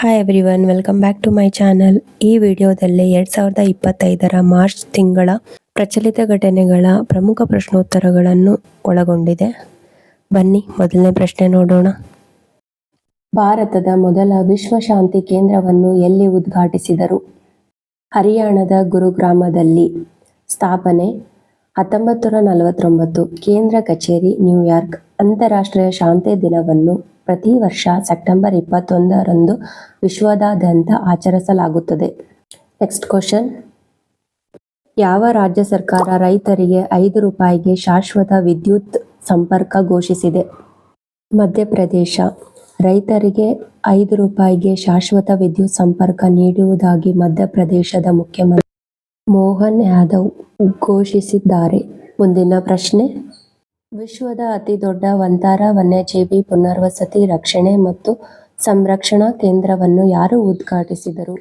Hi everyone welcome back to my channel ಈ ವಿಡಿಯೋದಲ್ಲಿ ಎರಡ್ ಸಾವಿರದ ಇಪ್ಪತ್ತೈದರ ಮಾರ್ಚ್ ತಿಂಗಳ ಪ್ರಚಲಿತ ಘಟನೆಗಳ ಪ್ರಮುಖ ಪ್ರಶ್ನೋತ್ತರಗಳನ್ನು ಒಳಗೊಂಡಿದೆ. ಬನ್ನಿ, ಮೊದಲನೇ ಪ್ರಶ್ನೆ ನೋಡೋಣ. ಭಾರತದ ಮೊದಲ ವಿಶ್ವ ಶಾಂತಿ ಕೇಂದ್ರವನ್ನು ಎಲ್ಲಿ ಉದ್ಘಾಟಿಸಿದರು? ಹರಿಯಾಣದ ಗುರುಗ್ರಾಮದಲ್ಲಿ. ಸ್ಥಾಪನೆ ಹತ್ತೊಂಬತ್ತು ನೂರ ನಲವತ್ತೊಂಬತ್ತು, ಕೇಂದ್ರ ಕಚೇರಿ, ನ್ಯೂಯಾರ್ಕ್. ಅಂತಾರಾಷ್ಟ್ರೀಯ ಶಾಂತಿ ದಿನವನ್ನು ಪ್ರತಿ ವರ್ಷ ಸೆಪ್ಟೆಂಬರ್ ಇಪ್ಪತ್ತೊಂದರಂದು ವಿಶ್ವದಾದ್ಯಂತ ಆಚರಿಸಲಾಗುತ್ತದೆ. ನೆಕ್ಸ್ಟ್ ಕ್ವಶನ್ ಯಾವ ರಾಜ್ಯ ಸರ್ಕಾರ ರೈತರಿಗೆ ಐದು ರೂಪಾಯಿಗೆ ಶಾಶ್ವತ ವಿದ್ಯುತ್ ಸಂಪರ್ಕ ಘೋಷಿಸಿದೆ? ಮಧ್ಯಪ್ರದೇಶ. ರೈತರಿಗೆ ಐದು ರೂಪಾಯಿಗೆ ಶಾಶ್ವತ ವಿದ್ಯುತ್ ಸಂಪರ್ಕ ನೀಡುವುದಾಗಿ ಮಧ್ಯಪ್ರದೇಶದ ಮುಖ್ಯಮಂತ್ರಿ ಮೋಹನ್ ಯಾದವ್ ಘೋಷಿಸಿದ್ದಾರೆ. ಮುಂದಿನ ಪ್ರಶ್ನೆ. ವಿಶ್ವದ ಅತಿ ದೊಡ್ಡ ವಂತಾರ ವನ್ಯಜೀವಿ ಪುನರ್ವಸತಿ ರಕ್ಷಣೆ ಮತ್ತು ಸಂರಕ್ಷಣಾ ಕೇಂದ್ರವನ್ನು ಯಾರು ಉದ್ಘಾಟಿಸಿದರು?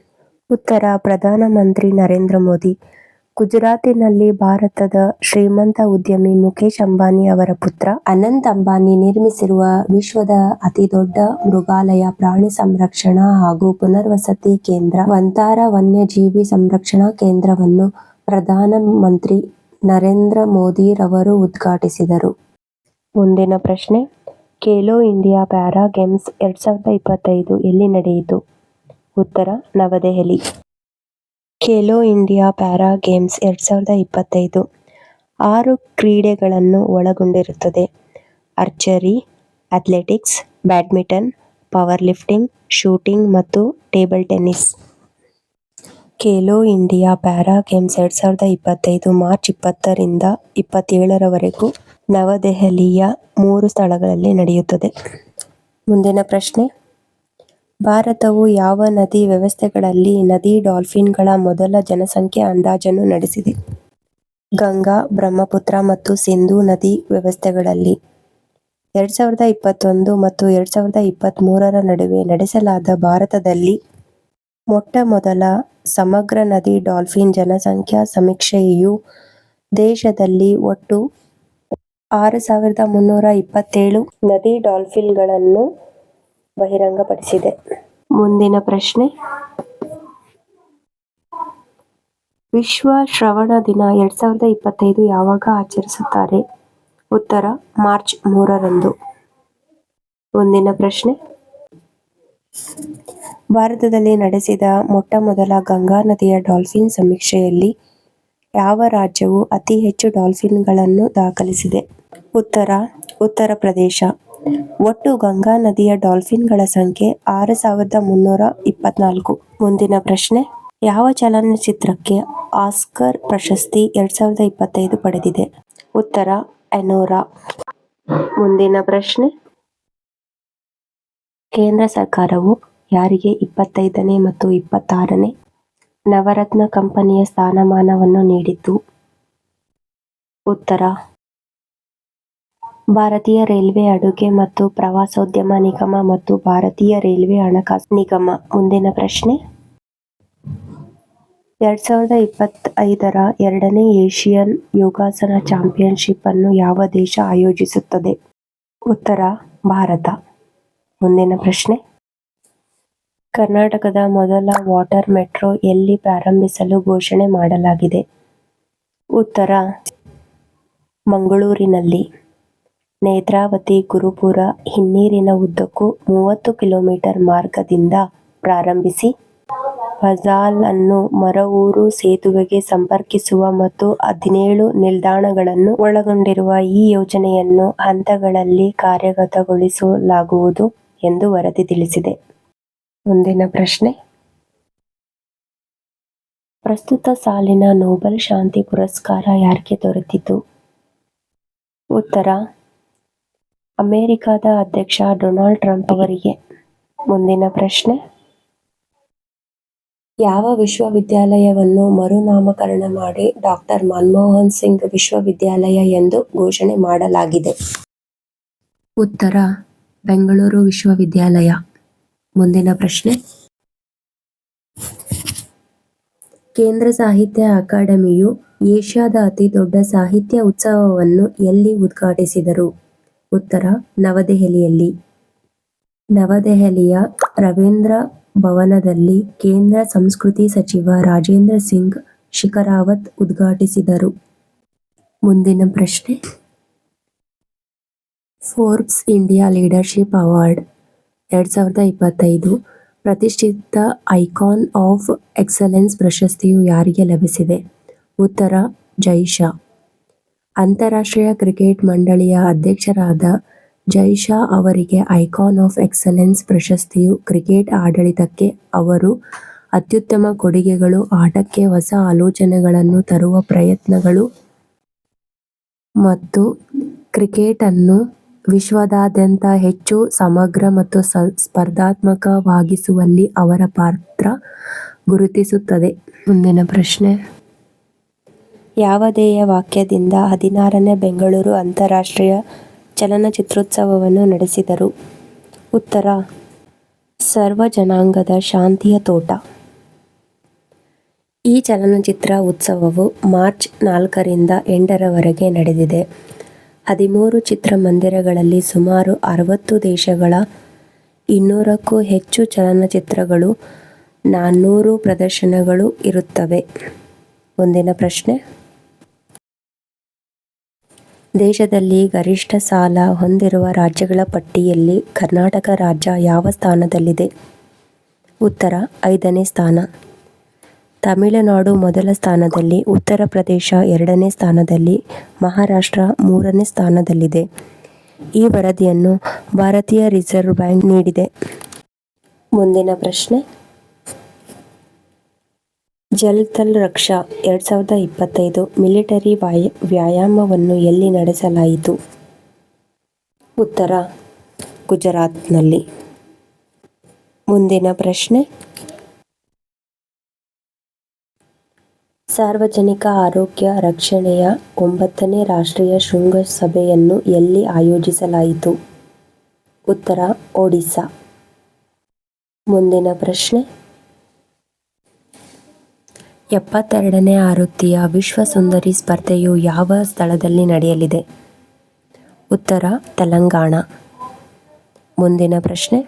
ಉತ್ತರ ಪ್ರಧಾನಮಂತ್ರಿ ನರೇಂದ್ರ ಮೋದಿ. ಗುಜರಾತಿನಲ್ಲಿ ಭಾರತದ ಶ್ರೀಮಂತ ಉದ್ಯಮಿ ಮುಖೇಶ್ ಅಂಬಾನಿ ಅವರ ಪುತ್ರ ಅನಂತ್ ಅಂಬಾನಿ ನಿರ್ಮಿಸಿರುವ ವಿಶ್ವದ ಅತಿ ದೊಡ್ಡ ಮೃಗಾಲಯ ಪ್ರಾಣಿ ಸಂರಕ್ಷಣಾ ಹಾಗೂ ಪುನರ್ವಸತಿ ಕೇಂದ್ರ, ವಂತಾರ ವನ್ಯಜೀವಿ ಸಂರಕ್ಷಣಾ ಕೇಂದ್ರವನ್ನು ಪ್ರಧಾನಮಂತ್ರಿ ನರೇಂದ್ರ ಮೋದಿ ರವರು ಉದ್ಘಾಟಿಸಿದರು. ಮುಂದಿನ ಪ್ರಶ್ನೆ, ಖೇಲೋ ಇಂಡಿಯಾ ಪ್ಯಾರಾ ಗೇಮ್ಸ್ ಎರಡು ಸಾವಿರದ ಇಪ್ಪತ್ತೈದು ಎಲ್ಲಿ ನಡೆಯಿತು? ಉತ್ತರ, ನವದೆಹಲಿ. ಖೇಲೋ ಇಂಡಿಯಾ ಪ್ಯಾರಾ ಗೇಮ್ಸ್ ಎರಡು ಸಾವಿರದ ಇಪ್ಪತ್ತೈದು ಆರು ಕ್ರೀಡೆಗಳನ್ನು ಒಳಗೊಂಡಿರುತ್ತದೆ. Archery, athletics, badminton, power lifting, shooting ಮತ್ತು table tennis. Khelo India para games ಎರಡ್ ಸಾವಿರದ ಇಪ್ಪತ್ತೈದು ಮಾರ್ಚ್ ಇಪ್ಪತ್ತರಿಂದ ಇಪ್ಪತ್ತೇಳರವರೆಗೂ ನವದೆಹಲಿಯ ಮೂರು ಸ್ಥಳಗಳಲ್ಲಿ ನಡೆಯುತ್ತದೆ. ಮುಂದಿನ ಪ್ರಶ್ನೆ. ಭಾರತವು ಯಾವ ನದಿ ವ್ಯವಸ್ಥೆಗಳಲ್ಲಿ ನದಿ ಡಾಲ್ಫಿನ್ಗಳ ಮೊದಲ ಜನಸಂಖ್ಯೆ ಅಂದಾಜನ್ನು ನಡೆಸಿದೆ? ಗಂಗಾ, ಬ್ರಹ್ಮಪುತ್ರ ಮತ್ತು ಸಿಂಧೂ ನದಿ ವ್ಯವಸ್ಥೆಗಳಲ್ಲಿ ಎರಡ್ ಸಾವಿರದ ಇಪ್ಪತ್ತೊಂದು ಮತ್ತು ಎರಡು ಸಾವಿರದ ಇಪ್ಪತ್ತ್ಮೂರರ ನಡುವೆ ನಡೆಸಲಾದ ಭಾರತದಲ್ಲಿ ಮೊಟ್ಟ ಮೊದಲ ಸಮಗ್ರ ನದಿ ಡಾಲ್ಫಿನ್ ಜನಸಂಖ್ಯಾ ಸಮೀಕ್ಷೆಯು ದೇಶದಲ್ಲಿ ಒಟ್ಟು ಆರು ಸಾವಿರದ ಮುನ್ನೂರ ಇಪ್ಪತ್ತೇಳು ನದಿ ಡಾಲ್ಫಿನ್ಗಳನ್ನು ಬಹಿರಂಗಪಡಿಸಿದೆ. ಮುಂದಿನ ಪ್ರಶ್ನೆ. ವಿಶ್ವ ಶ್ರವಣ ದಿನ ಎರಡ್ ಸಾವಿರದ ಇಪ್ಪತ್ತೈದು ಯಾವಾಗ ಆಚರಿಸುತ್ತಾರೆ? ಉತ್ತರ, ಮಾರ್ಚ್ ಮೂರರಂದು. ಮುಂದಿನ ಪ್ರಶ್ನೆ. ಭಾರತದಲ್ಲಿ ನಡೆಸಿದ ಮೊಟ್ಟಮೊದಲ ಗಂಗಾ ನದಿಯ ಡಾಲ್ಫಿನ್ ಸಮೀಕ್ಷೆಯಲ್ಲಿ ಯಾವ ರಾಜ್ಯವು ಅತಿ ಹೆಚ್ಚು ಡಾಲ್ಫಿನ್ಗಳನ್ನು ದಾಖಲಿಸಿದೆ? ಉತ್ತರ ಉತ್ತರ ಪ್ರದೇಶ. ಒಟ್ಟು ಗಂಗಾ ನದಿಯ ಡಾಲ್ಫಿನ್ಗಳ ಸಂಖ್ಯೆ ಆರು ಸಾವಿರದ ಮುನ್ನೂರ ಇಪ್ಪತ್ನಾಲ್ಕು. ಮುಂದಿನ ಪ್ರಶ್ನೆ, ಯಾವ ಚಲನಚಿತ್ರಕ್ಕೆ ಆಸ್ಕರ್ ಪ್ರಶಸ್ತಿ ಎರಡ್ ಸಾವಿರದ ಇಪ್ಪತ್ತೈದು ಪಡೆದಿದೆ? ಉತ್ತರ, ಎನೋರಾ. ಮುಂದಿನ ಪ್ರಶ್ನೆ ಕೇಂದ್ರ ಸರ್ಕಾರವು ಯಾರಿಗೆ ಇಪ್ಪತ್ತೈದನೇ ಮತ್ತು ಇಪ್ಪತ್ತಾರನೇ ನವರತ್ನ ಕಂಪನಿಯ ಸ್ಥಾನಮಾನವನ್ನು ನೀಡಿತು ಉತ್ತರ. ಭಾರತೀಯ ರೈಲ್ವೆ ಅಡುಗೆ ಮತ್ತು ಪ್ರವಾಸೋದ್ಯಮ ನಿಗಮ ಮತ್ತು ಭಾರತೀಯ ರೈಲ್ವೆ ಹಣಕಾಸು ನಿಗಮ. ಮುಂದಿನ ಪ್ರಶ್ನೆ. ಎರಡ್ ಸಾವಿರದ ಇಪ್ಪತ್ತೈದರ ಎರಡನೇ ಏಷಿಯನ್ ಯೋಗಾಸನ ಚಾಂಪಿಯನ್ಶಿಪ್ ಅನ್ನು ಯಾವ ದೇಶ ಆಯೋಜಿಸುತ್ತದೆ? ಉತ್ತರ. ಭಾರತ. ಮುಂದಿನ ಪ್ರಶ್ನೆ. ಕರ್ನಾಟಕದ ಮೊದಲ ವಾಟರ್ ಮೆಟ್ರೋ ಎಲ್ಲಿ ಪ್ರಾರಂಭಿಸಲು ಘೋಷಣೆ ಮಾಡಲಾಗಿದೆ? ಉತ್ತರ, ಮಂಗಳೂರಿನಲ್ಲಿ. ನೇತ್ರಾವತಿ ಗುರುಪುರ ಹಿನ್ನೀರಿನ ಉದ್ದಕ್ಕೂ ಮೂವತ್ತು ಕಿಲೋಮೀಟರ್ ಮಾರ್ಗದಿಂದ ಪ್ರಾರಂಭಿಸಿ, ಫಜಾಲ್ ಅನ್ನು ಮರವೂರು ಸೇತುವೆಗೆ ಸಂಪರ್ಕಿಸುವ ಮತ್ತು ಹದಿನೇಳು ನಿಲ್ದಾಣಗಳನ್ನು ಒಳಗೊಂಡಿರುವ ಈ ಯೋಜನೆಯನ್ನು ಹಂತಗಳಲ್ಲಿ ಕಾರ್ಯಗತಗೊಳಿಸಲಾಗುವುದು. ಎಂದು ವರದಿ ತಿಳಿಸಿದೆ. ಮುಂದಿನ ಪ್ರಶ್ನೆ. ಪ್ರಸ್ತುತ ಸಾಲಿನ ನೊಬೆಲ್ ಶಾಂತಿ ಪುರಸ್ಕಾರ ಯಾರಿಗೆ ದೊರೆತಿತು? ಉತ್ತರ. ಅಮೆರಿಕದ ಅಧ್ಯಕ್ಷ ಡೊನಾಲ್ಡ್ ಟ್ರಂಪ್ ಅವರಿಗೆ. ಮುಂದಿನ ಪ್ರಶ್ನೆ. ಯಾವ ವಿಶ್ವವಿದ್ಯಾಲಯವನ್ನು ಮರುನಾಮಕರಣ ಮಾಡಿ ಡಾಕ್ಟರ್ ಮನಮೋಹನ್ ಸಿಂಗ್ ವಿಶ್ವವಿದ್ಯಾಲಯ ಎಂದು ಘೋಷಣೆ ಮಾಡಲಾಗಿದೆ? ಉತ್ತರ. ಬೆಂಗಳೂರು ವಿಶ್ವವಿದ್ಯಾಲಯ. ಮುಂದಿನ ಪ್ರಶ್ನೆ. ಕೇಂದ್ರ ಸಾಹಿತ್ಯ ಅಕಾಡೆಮಿಯು ಏಷ್ಯಾದ ಅತಿ ದೊಡ್ಡ ಸಾಹಿತ್ಯ ಉತ್ಸವವನ್ನು ಎಲ್ಲಿ ಉದ್ಘಾಟಿಸಿದರು? ಉತ್ತರ, ನವದೆಹಲಿಯಲ್ಲಿ. ನವದೆಹಲಿಯ ರವೀಂದ್ರ ಭವನದಲ್ಲಿ ಕೇಂದ್ರ ಸಂಸ್ಕೃತಿ ಸಚಿವ ರಾಜೇಂದ್ರ ಸಿಂಗ್ ಶಿಖರಾವತ್ ಉದ್ಘಾಟಿಸಿದರು. ಮುಂದಿನ ಪ್ರಶ್ನೆ. ಫೋರ್ಬ್ಸ್ ಇಂಡಿಯಾ ಲೀಡರ್ಶಿಪ್ ಅವಾರ್ಡ್ ಎರಡು ಸಾವಿರದ ಇಪ್ಪತ್ತೈದು. ಪ್ರತಿಷ್ಠಿತ ಐಕಾನ್ ಆಫ್ ಎಕ್ಸಲೆನ್ಸ್ ಪ್ರಶಸ್ತಿಯು ಯಾರಿಗೆ ಲಭಿಸಿದೆ? ಉತ್ತರ ಜೈಶಾ ಅಂತಾರಾಷ್ಟ್ರೀಯ ಕ್ರಿಕೆಟ್ ಮಂಡಳಿಯ ಅಧ್ಯಕ್ಷರಾದ ಜೈಶಾ ಅವರಿಗೆ ಐಕಾನ್ ಆಫ್ ಎಕ್ಸಲೆನ್ಸ್ ಪ್ರಶಸ್ತಿಯು ಕ್ರಿಕೆಟ್ ಆಡಳಿತಕ್ಕೆ ಅವರು ಅತ್ಯುತ್ತಮ ಕೊಡುಗೆಗಳು, ಆಟಕ್ಕೆ ಹೊಸ ಆಲೋಚನೆಗಳನ್ನು ತರುವ ಪ್ರಯತ್ನಗಳು ಮತ್ತು ಕ್ರಿಕೆಟನ್ನು ವಿಶ್ವದಾದ್ಯಂತ ಹೆಚ್ಚು ಸಮಗ್ರ ಮತ್ತು ಸ- ಸ್ಪರ್ಧಾತ್ಮಕವಾಗಿಸುವಲ್ಲಿ ಅವರ ಪಾತ್ರ ಗುರುತಿಸುತ್ತದೆ. ಮುಂದಿನ ಪ್ರಶ್ನೆ. ಯಾವ ಧ್ಯೇಯ ವಾಕ್ಯದಿಂದ ಹದಿನಾರನೇ ಬೆಂಗಳೂರು ಅಂತಾರಾಷ್ಟ್ರೀಯ ಚಲನಚಿತ್ರೋತ್ಸವವನ್ನು ನಡೆಸಿದರು? ಉತ್ತರ ಸರ್ವ ಜನಾಂಗದ ಶಾಂತಿಯ ತೋಟ. ಈ ಚಲನಚಿತ್ರ ಉತ್ಸವವು ಮಾರ್ಚ್ ನಾಲ್ಕರಿಂದ ಎಂಟರವರೆಗೆ ನಡೆದಿದೆ. ಹದಿಮೂರು ಚಿತ್ರಮಂದಿರಗಳಲ್ಲಿ ಸುಮಾರು ಅರವತ್ತು ದೇಶಗಳ ಇನ್ನೂರಕ್ಕೂ ಹೆಚ್ಚು ಚಲನಚಿತ್ರಗಳು ನಾನ್ನೂರು ಪ್ರದರ್ಶನಗಳು ಇರುತ್ತವೆ. ಮುಂದಿನ ಪ್ರಶ್ನೆ. ದೇಶದಲ್ಲಿ ಗರಿಷ್ಠ ಸಾಲ ಹೊಂದಿರುವ ರಾಜ್ಯಗಳ ಪಟ್ಟಿಯಲ್ಲಿ ಕರ್ನಾಟಕ ರಾಜ್ಯ ಯಾವ ಸ್ಥಾನದಲ್ಲಿದೆ? ಉತ್ತರ, ಐದನೇ ಸ್ಥಾನ. ತಮಿಳುನಾಡು ಮೊದಲ ಸ್ಥಾನದಲ್ಲಿ, ಉತ್ತರ ಪ್ರದೇಶ ಎರಡನೇ ಸ್ಥಾನದಲ್ಲಿ, ಮಹಾರಾಷ್ಟ್ರ ಮೂರನೇ ಸ್ಥಾನದಲ್ಲಿದೆ. ಈ ವರದಿಯನ್ನು ಭಾರತೀಯ ರಿಸರ್ವ್ ಬ್ಯಾಂಕ್ ನೀಡಿದೆ. ಮುಂದಿನ ಪ್ರಶ್ನೆ. ಜಲ್ ಥಲ್ ರಕ್ಷಾ ಎರಡ್ ಸಾವಿರದ ಇಪ್ಪತ್ತೈದು ಮಿಲಿಟರಿ ವಾಯ, ವ್ಯಾಯಾಮವನ್ನು ಎಲ್ಲಿ ನಡೆಸಲಾಯಿತು? ಉತ್ತರ, ಗುಜರಾತ್ನಲ್ಲಿ. ಮುಂದಿನ ಪ್ರಶ್ನೆ. ಸಾರ್ವಜನಿಕ ಆರೋಗ್ಯ ರಕ್ಷಣೆಯ ಒಂಬತ್ತನೇ ರಾಷ್ಟ್ರೀಯ ಶೃಂಗಸಭೆಯನ್ನು ಎಲ್ಲಿ ಆಯೋಜಿಸಲಾಯಿತು? ಉತ್ತರ ಒಡಿಶಾ. ಮುಂದಿನ ಪ್ರಶ್ನೆ. ಎಪ್ಪತ್ತೆರಡನೇ ಆವೃತ್ತಿಯ ವಿಶ್ವ ಸುಂದರಿ ಸ್ಪರ್ಧೆಯು ಯಾವ ಸ್ಥಳದಲ್ಲಿ ನಡೆಯಲಿದೆ? ಉತ್ತರ, ತೆಲಂಗಾಣ. ಮುಂದಿನ ಪ್ರಶ್ನೆ.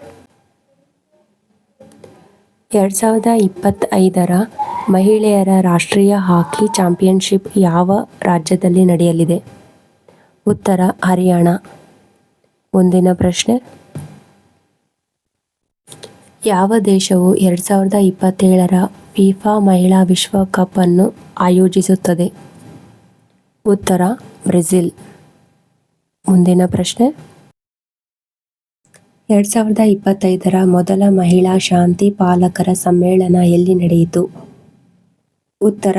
ಎರಡು ಸಾವಿರದ ಇಪ್ಪತ್ತೈದರ ಮಹಿಳೆಯರ ರಾಷ್ಟ್ರೀಯ ಹಾಕಿ ಚಾಂಪಿಯನ್ಶಿಪ್ ಯಾವ ರಾಜ್ಯದಲ್ಲಿ ನಡೆಯಲಿದೆ? ಉತ್ತರ, ಹರಿಯಾಣ. ಮುಂದಿನ ಪ್ರಶ್ನೆ. ಯಾವ ದೇಶವು ಎರಡು ಸಾವಿರದ ಇಪ್ಪತ್ತೇಳರ ಫಿಫಾ ಮಹಿಳಾ ವಿಶ್ವಕಪ್ ಅನ್ನು ಆಯೋಜಿಸುತ್ತದೆ? ಉತ್ತರ, ಬ್ರೆಜಿಲ್. ಮುಂದಿನ ಪ್ರಶ್ನೆ. ಎರಡು ಸಾವಿರದ ಇಪ್ಪತ್ತೈದರ ಮೊದಲ ಮಹಿಳಾ ಶಾಂತಿ ಪಾಲಕರ ಸಮ್ಮೇಳನ ಎಲ್ಲಿ ನಡೆಯಿತು? ಉತ್ತರ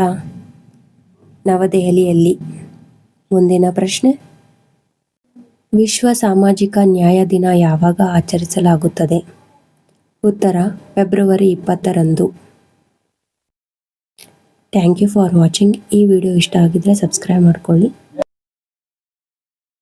ನವದೆಹಲಿಯಲ್ಲಿ. ಮುಂದಿನ ಪ್ರಶ್ನೆ. ವಿಶ್ವ ಸಾಮಾಜಿಕ ನ್ಯಾಯ ದಿನ ಯಾವಾಗ ಆಚರಿಸಲಾಗುತ್ತದೆ? ಉತ್ತರ, ಫೆಬ್ರವರಿ ಇಪ್ಪತ್ತರಂದು. ಥ್ಯಾಂಕ್ ಯು ಫಾರ್ ವಾಚಿಂಗ್ ಈ ವಿಡಿಯೋ ಇಷ್ಟ ಆಗಿದ್ದರೆ ಸಬ್ಸ್ಕ್ರೈಬ್ ಮಾಡ್ಕೊಳ್ಳಿ.